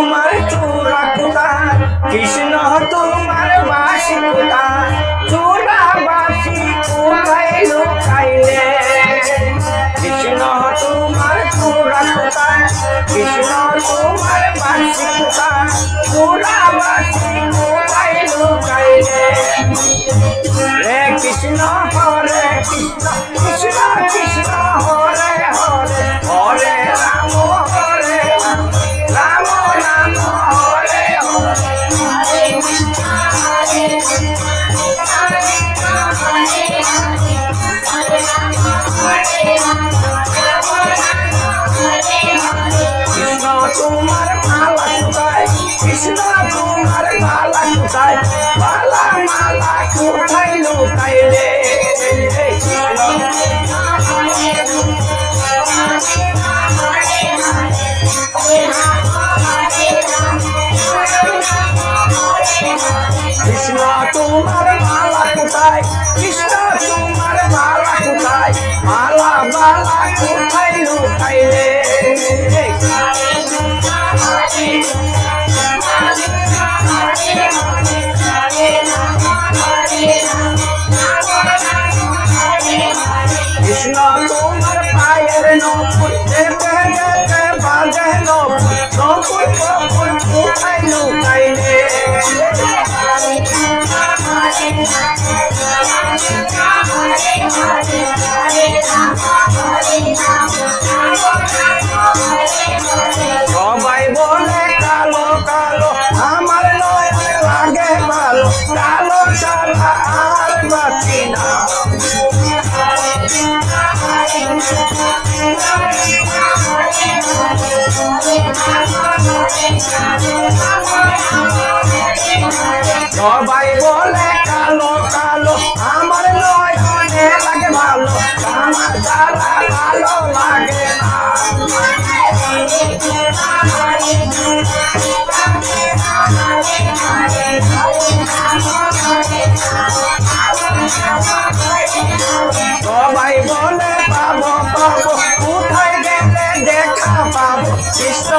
তোমার চূড়া কোথায় কৃষ্ণ তোমার বাসি কোথায় চূড়া বাসি কোথায় লুকাইলে? কৃষ্ণ তোমার চূড়া কোথায় কৃষ্ণ তোমার বাসি কোথায় চূড়া বাসি কোথায় লুকাইলে? কৃষ্ণ তোমার মালা কোথায় মালা মালা কোথায় লুকাইলে কৃষ্ণ কৃষ্ণ তোমার মালা কোথায় কৃষ্ণ তোমার মালা কোথায় মালা মালা কোথায় गहनो तुम पायल नो पुटे पहले से बागहनो तो पुट पुट पुट पुट সবাই বলে কালো কালো আমার নয় লাগে ভালো। আমার ভালো লাগে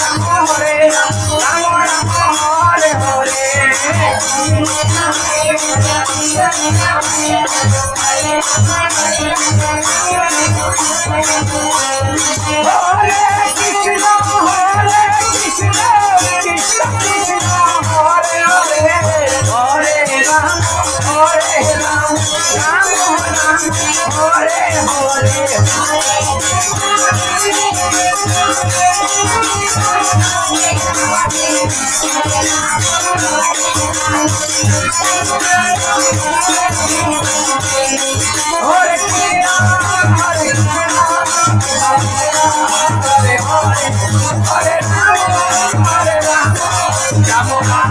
Hare Hare Ram Ram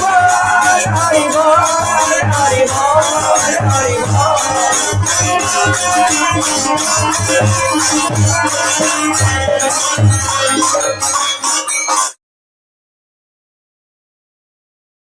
Go! Thank you.